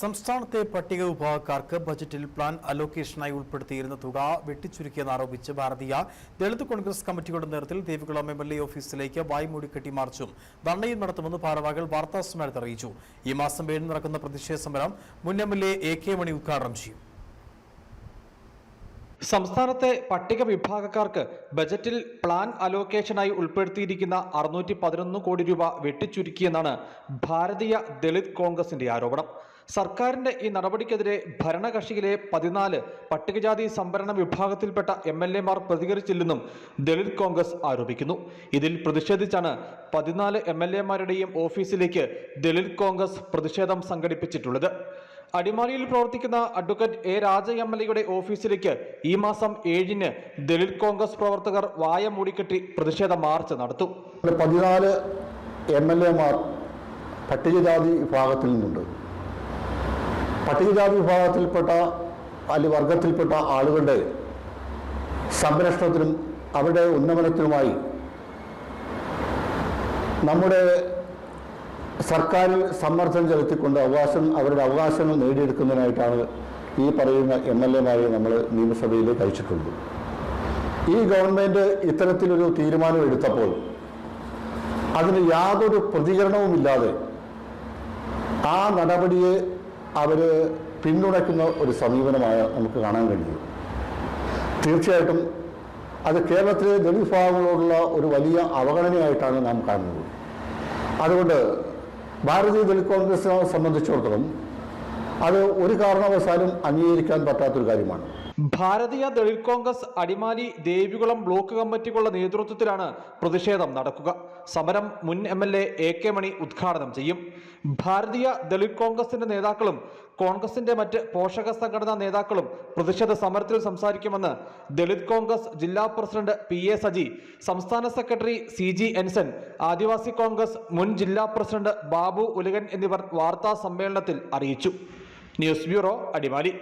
സംസ്ഥാനത്തെ പട്ടിക വിഭാഗക്കാർക്ക് ബജറ്റിൽ പ്ലാൻ അലോക്കേഷനായി ഉൾപ്പെടുത്തിയിരുന്ന തുക വെട്ടിച്ചുരുക്കിയെന്ന് ആരോപിച്ച് ഭാരതീയ ദളിത് കോൺഗ്രസ് കമ്മിറ്റിയുടെ നേതൃത്വത്തിൽ ദേവികുളം എം എൽ എ ഓഫീസിലേക്ക് വായ്മൂടി കെട്ടി മാർച്ചും ധർണയും നടത്തുമെന്ന് ഭാരവാഹികൾ വാർത്താസമ്മേളനത്തിൽ അറിയിച്ചു. ഈ മാസം ഏഴിന് നടക്കുന്ന പ്രതിഷേധ സമരം മുൻ M L A A K Mani ഉദ്ഘാടനം ചെയ്യും. സംസ്ഥാനത്തെ പട്ടിക വിഭാഗക്കാർക്ക് ബജറ്റിൽ പ്ലാൻ അലോക്കേഷനായി ഉൾപ്പെടുത്തിയിരിക്കുന്ന അറുന്നൂറ്റി പതിനൊന്ന് കോടി രൂപ വെട്ടിച്ചുരുക്കിയെന്നാണ് ഭാരതീയ ദളിത് കോൺഗ്രസിന്റെ ആരോപണം. സർക്കാരിന്റെ ഈ നടപടിക്കെതിരെ ഭരണകക്ഷിയിലെ പതിനാല് പട്ടികജാതി സംവരണ വിഭാഗത്തിൽപ്പെട്ട എം എൽ എമാർ പ്രതികരിച്ചില്ലെന്നും ദളിത് കോൺഗ്രസ് ആരോപിക്കുന്നു. ഇതിൽ പ്രതിഷേധിച്ചാണ് പതിനാല് എം എൽ എമാരുടെയും ഓഫീസിലേക്ക് ദളിത് കോൺഗ്രസ് പ്രതിഷേധം സംഘടിപ്പിച്ചിട്ടുള്ളത്. അടിമാലിയിൽ പ്രവർത്തിക്കുന്ന advocate A Raja M L എയുടെ ഓഫീസിലേക്ക് ഈ മാസം ഏഴിന് ദളിത് കോൺഗ്രസ് പ്രവർത്തകർ വായ മൂടിക്കെട്ടി പ്രതിഷേധ മാർച്ച് നടത്തും. പതിനാല് എം എൽ എമാർ പട്ടികജാതി വിഭാഗത്തിൽ നിന്നുണ്ട്. പട്ടികജാതി വിഭാഗത്തിൽപ്പെട്ട അല്ലെങ്കിൽ വർഗത്തിൽപ്പെട്ട ആളുകളുടെ സംരക്ഷണത്തിനും അവരുടെ ഉന്നമനത്തിനുമായി നമ്മുടെ സർക്കാരിൽ സമ്മർദ്ദം ചെലുത്തിക്കൊണ്ട് അവകാശം അവരുടെ അവകാശങ്ങൾ നേടിയെടുക്കുന്നതിനായിട്ടാണ് ഈ പറയുന്ന എം എൽ എമാരെ നമ്മൾ നിയമസഭയിൽ കഴിച്ചിട്ടുണ്ട് ഈ ഗവൺമെന്റ് ഇത്തരത്തിലൊരു തീരുമാനം എടുത്തപ്പോൾ അതിന് യാതൊരു പ്രതികരണവുമില്ലാതെ ആ നടപടിയെ അവർ പിന്തുണയ്ക്കുന്ന ഒരു സമീപനമായ നമുക്ക് കാണാൻ കഴിയും. തീർച്ചയായിട്ടും അത് കേരളത്തിലെ ദളിത് ഒരു വലിയ അവഗണനയായിട്ടാണ് നാം കാണുന്നത്. അതുകൊണ്ട് ഭാരതീയ ദളിത് കോൺഗ്രസിനെ സംബന്ധിച്ചിടത്തോളം അത് ഒരു കാരണവശാലും അംഗീകരിക്കാൻ പറ്റാത്തൊരു കാര്യമാണ്. ഭാരതീയ ദളിത് കോൺഗ്രസ് അടിമാലി ദേവികുളം ബ്ലോക്ക് കമ്മിറ്റികളുടെ നേതൃത്വത്തിലാണ് പ്രതിഷേധം നടക്കുക. സമരം മുൻ എം എൽ എ കെ മണി ഉദ്ഘാടനം ചെയ്യും. ഭാരതീയ ദളിത് കോൺഗ്രസിന്റെ നേതാക്കളും കോൺഗ്രസിന്റെ മറ്റ് പോഷക സംഘടനാ നേതാക്കളും പ്രതിഷേധ സമരത്തിൽ സംസാരിക്കുമെന്ന് ദളിത് കോൺഗ്രസ് ജില്ലാ പ്രസിഡന്റ് പി എ സജി സംസ്ഥാന secretary C G Enson Adivasi Congress മുൻ ജില്ലാ പ്രസിഡന്റ് ബാബു ഉലകൻ എന്നിവർ വാർത്താ സമ്മേളനത്തിൽ അറിയിച്ചു. News bureau Adimali.